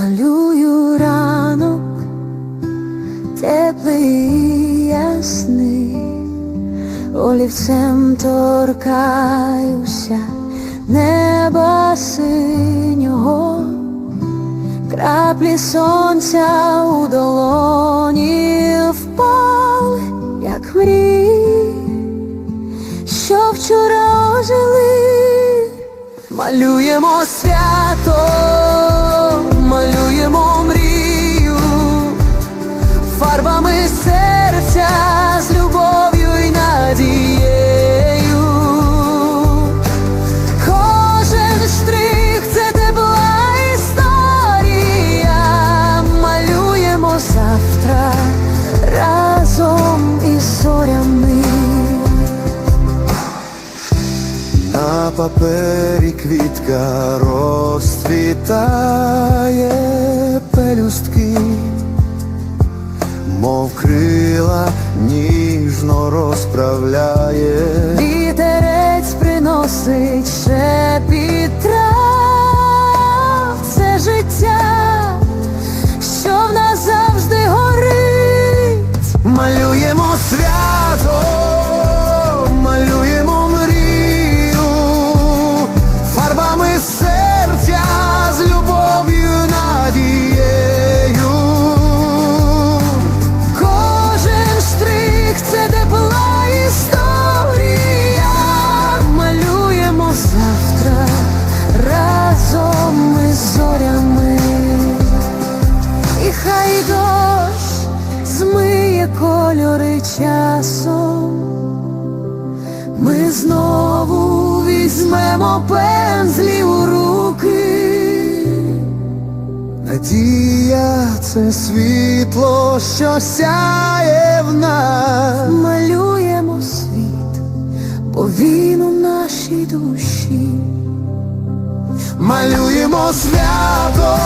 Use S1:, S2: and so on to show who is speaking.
S1: Малюю ранок, теплий і ясний, олівцем торкаюся неба синього, краплі сонця у долоні впали, як мрії, що вчора ожили, малюємо свято,
S2: папері квітка розцвітає пелюстки, мов крила ніжно розправляє.
S1: Вітерець приносить часом. Ми знову візьмемо пензлі у руки.
S2: Надія це світло, що сяє в нас.
S1: Малюємо світ, бо він у нашій душі.
S2: Малюємо свято,